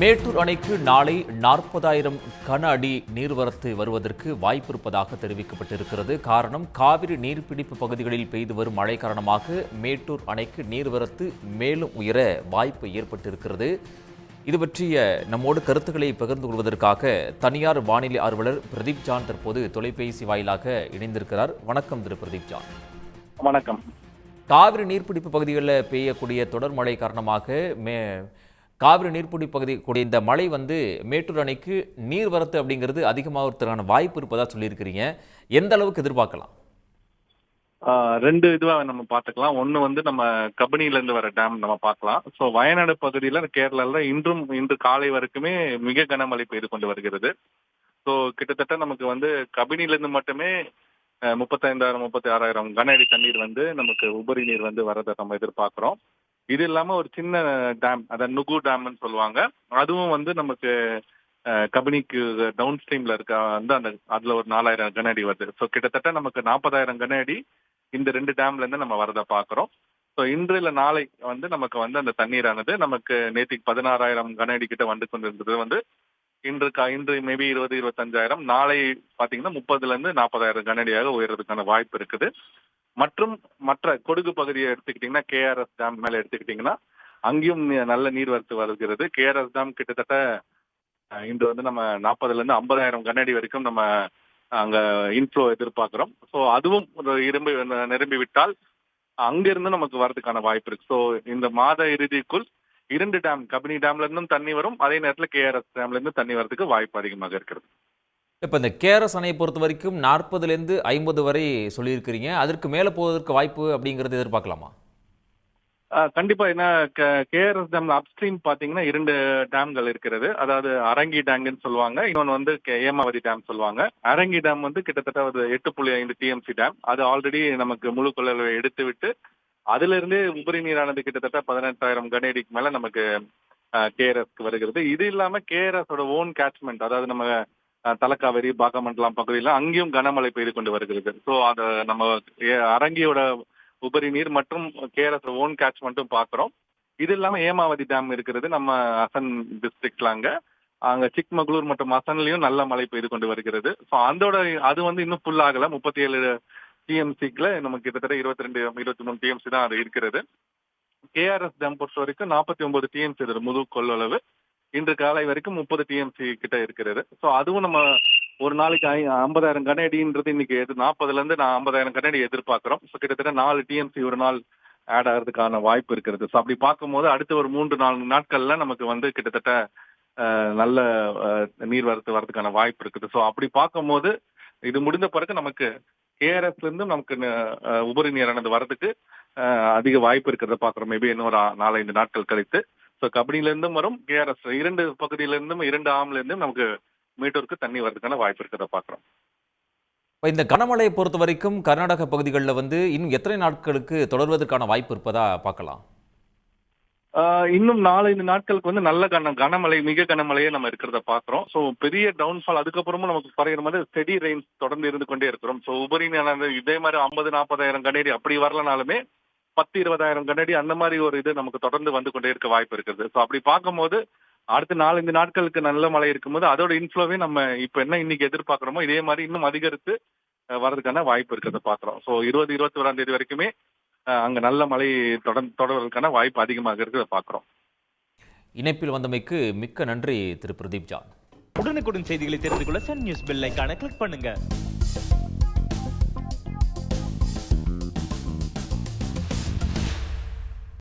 மேட்டூர் அணைக்கு நாளை நாற்பதாயிரம் கன அடி நீர்வரத்து வருவதற்கு வாய்ப்பு இருப்பதாக தெரிவிக்கப்பட்டிருக்கிறது. காரணம் காவிரி நீர்பிடிப்பு பகுதிகளில் பெய்து வரும் மழை காரணமாக மேட்டூர் அணைக்கு நீர்வரத்து மேலும் உயர வாய்ப்பு ஏற்பட்டிருக்கிறது. இது பற்றிய நம்மோடு கருத்துக்களை பகிர்ந்து கொள்வதற்காக தனியார் வானிலை ஆர்வலர் பிரதீப் ஜான் தற்போது தொலைபேசி வாயிலாக இணைந்திருக்கிறார். வணக்கம் திரு பிரதீப் ஜான். வணக்கம். காவிரி நீர்பிடிப்பு பகுதிகளில் பெய்யக்கூடிய தொடர் மழை காரணமாக மே காவிரி நீர்ப்பிடி பகுதி கூடிய இந்த மழை வந்து மேட்டூர் அணைக்கு நீர்வரத்து அப்படிங்கிறது அதிகமாகிறதுக்கான வாய்ப்பு இருப்பதா சொல்லியிருக்கிறீங்க. எந்த அளவுக்கு எதிர்பார்க்கலாம்? ரெண்டு இதுவா நம்ம பார்த்துக்கலாம். ஒன்னு வந்து நம்ம கபினில இருந்து வர டேம் நம்ம பார்க்கலாம். ஸோ வயநாடு பகுதியில கேரளால இன்றும் இன்று காலை வரைக்குமே மிக கனமழை பெய்து கொண்டு வருகிறது. ஸோ கிட்டத்தட்ட நமக்கு வந்து கபினில இருந்து மட்டுமே முப்பத்தைந்தாயிரம் முப்பத்தி ஆறாயிரம் கன அடி தண்ணீர் வந்து நமக்கு உபரி நீர் வந்து வரதை நம்ம எதிர்பார்க்கிறோம். இது இல்லாம ஒரு சின்ன டேம் அதாவது நுகு டேம்னு சொல்லுவாங்க. அதுவும் வந்து நமக்கு அஹ், கபினிக்கு டவுன் ஸ்ட்ரீம்ல இருக்க வந்து அந்த அதுல ஒரு நாலாயிரம் கனஅடி வருது. ஸோ கிட்டத்தட்ட நமக்கு நாற்பதாயிரம் கனஅடி இந்த ரெண்டு டேம்ல இருந்து நம்ம வரதை பாக்குறோம். ஸோ இன்று இல்லை நாளை வந்து நமக்கு வந்து அந்த தண்ணீரானது நமக்கு நேற்றுக்கு பதினாறாயிரம் கனஅடி கிட்ட வந்து கொண்டிருந்தது. வந்து இன்று கா- இன்று மேபி இருபது இருபத்தஞ்சாயிரம். நாளை பார்த்தீங்கன்னா முப்பதுல இருந்து நாற்பதாயிரம் கனஅடியாக உயர்றதுக்கான வாய்ப்பு இருக்குது. மற்றும் மற்ற கொடுகு பகுதியை எடுத்துக்கிட்டீங்கன்னா கேஆர்எஸ் டேம் மேல எடுத்துக்கிட்டீங்கன்னா அங்கேயும் நல்ல நீர்வரத்து வருகிறது கேஆர்எஸ் டேம் கிட்டத்தட்ட இன்று வந்து நம்ம நாற்பதுல இருந்து ஐம்பதாயிரம் கண்ணாடி வரைக்கும் நம்ம அங்க இன்ஃப்ளோ எதிர்பார்க்கிறோம். ஸோ அதுவும் ஒரு இரும்பி நிரம்பி விட்டால் அங்கிருந்து நமக்கு வரதுக்கான வாய்ப்பு இருக்கு. ஸோ இந்த மாத இறுதிக்குள் இரண்டு டேம் கபினி டேம்ல இருந்தும் தண்ணி வரும். அதே நேரத்தில் கேஆர்எஸ் டேம்ல இருந்து தண்ணி வரதுக்கு வாய்ப்பு அதிகமாக இருக்கிறது. இப்போ இந்த கேரஸ் அணையை பொறுத்த வரைக்கும் நாற்பதுலேருந்து ஐம்பது வரை சொல்லியிருக்கிறீங்க. அதற்கு மேலே போவதற்கு வாய்ப்பு அப்படிங்கிறது எதிர்பார்க்கலாமா? கண்டிப்பா. என்ன கேஆர்எஸ் டேம்ல அப்ஸ்ட்ரீம் பாத்தீங்கன்னா இரண்டு டேம்கள் இருக்கிறது. அதாவது அரங்கி டேங்குன்னு சொல்லுவாங்க. இன்னொன்று வந்து ஏமாவதி டேம் சொல்லுவாங்க. அரங்கி டேம் வந்து கிட்டத்தட்ட ஒரு எட்டு புள்ளி ஐந்து டிஎம்சி டேம். அது ஆல்ரெடி நமக்கு முழு கொள்ளளவை எடுத்து விட்டு அதுல இருந்தே உபரி நீரானது கிட்டத்தட்ட பதினெட்டாயிரம் கனஅடிக்கு மேல நமக்கு கேஆர்எஸ்க்கு வருகிறது. இது இல்லாம கேஆர்எஸோட ஓன் கேட்ச்மெண்ட் அதாவது நம்ம தலக்காவேரி பாகமண்டலம் பகுதியில் அங்கேயும் கனமழை பெய்து கொண்டு வருகிறது. ஸோ அதை நம்ம அரங்கியோட உபரி நீர் மற்றும் கேரஸ் ஓன் கேட்ச்மெண்ட்டும் பார்க்குறோம் இது இல்லாம ஏமாவதி டேம் இருக்கிறது நம்ம அசன் டிஸ்ட்ரிக்ட்ல அங்க. அங்க சிக்மகளூர் மற்றும் அசன்லயும் நல்ல மழை பெய்து கொண்டு வருகிறது. ஸோ அதோட அது வந்து இன்னும் ஃபுல் ஆகல. முப்பத்தி ஏழு டிஎம்சிக்குல நமக்கு கிட்டத்தட்ட இருபத்தி ரெண்டு இருபத்தி மூணு டிஎம்சி தான் அது இருக்கிறது. கேஆர்எஸ் டேம் பொறுத்த வரைக்கும் நாற்பத்தி ஒன்பது டிஎம்சி இது முழு கொள்ளளவு இன்று காலை வரைக்கும் முப்பது டிஎம்சி கிட்ட இருக்கிறது. ஸோ அதுவும் நம்ம ஒரு நாளைக்கு ஐ- ஐம்பதாயிரம் கனடின்றது இன்னைக்கு எது நாற்பதுல இருந்து நான் ஐம்பதாயிரம் கனடி எதிர்பார்க்கிறோம். ஸோ கிட்டத்தட்ட நாலு டிஎம்சி ஒரு நாள் ஆட் ஆகிறதுக்கான வாய்ப்பு இருக்கிறது. ஸோ அப்படி பார்க்கும்போது அடுத்த ஒரு மூன்று நான்கு நாட்கள்ல நமக்கு வந்து கிட்டத்தட்ட நல்ல நீர்வரத்து வரதுக்கான வாய்ப்பு இருக்குது. ஸோ அப்படி பார்க்கும்போது இது முடிந்த பிறகு நமக்கு கேஆர்எஸ்ல இருந்து நமக்கு உபரி நீரானது வரதுக்கு அதிக வாய்ப்பு இருக்கிறத பார்க்குறோம். மேபி இன்னும் ஒரு நாலஞ்சு நாட்கள் கழித்து. ஸோ கபடியில இருந்தும் வரும் கேஆர்எஸ் இரண்டு பகுதியில இருந்தும் இரண்டு ஆம்ல இருந்தும் நமக்கு மீட்டருக்கு தண்ணி வரதுக்கான வாய்ப்பு இருக்கிறத பார்க்குறோம். இப்போ இந்த கனமழையை பொறுத்த வரைக்கும் கர்நாடக பகுதிகளில் வந்து இன்னும் எத்தனை நாட்களுக்கு தொடர்வதற்கான வாய்ப்பு இருப்பதா பார்க்கலாம். இன்னும் நாலஞ்சு நாட்களுக்கு வந்து நல்ல கன கனமழை மிக கனமழையே நம்ம இருக்கிறத பாக்குறோம் ஸோ பெரிய டவுன்ஃபால் அதுக்கப்புறமும் நமக்கு குறையிற மாதிரி ஸ்டெடி ரெயின் தொடர்ந்து இருந்து கொண்டே இருக்கிறோம். ஸோ உபரி நீரானது இதே மாதிரி ஐம்பது நாற்பதாயிரம் கனடி அப்படி வரலனாலுமே பத்து இருபதாயிரம் கனடி அந்த மாதிரி ஒரு இது நமக்கு தொடர்ந்து வந்து கொண்டே இருக்க வாய்ப்பு இருக்குது. ஸோ அப்படி பார்க்கும்போது அடுத்த நாலஞ்சு நாட்களுக்கு நல்ல மழை இருக்கும்போது அதோட இன்ஃப்ளோவே நம்ம இப்போ என்ன இன்னைக்கு எதிர்பார்க்குறோமோ இதே மாதிரி இன்னும் அதிகரித்து அஹ், வர்றதுக்கான வாய்ப்பு இருக்கிறத பார்க்குறோம். ஸோ இருபது இருபத்தி ஓராம் தேதி வரைக்குமே அஹ், அங்க நல்ல மழை தொடர்ந்து தொடர்வதற்கான வாய்ப்பு அதிகமாக இருக்கிறத பார்க்குறோம். இணைப்பில் வந்தமைக்கு மிக்க நன்றி திரு. பிரதீப் ஜான். உடனுக்குடன் செய்திகளை தெரிந்து கொள்ள சன் நியூஸ் பெல் ஐகானை கிளிக் பண்ணுங்க.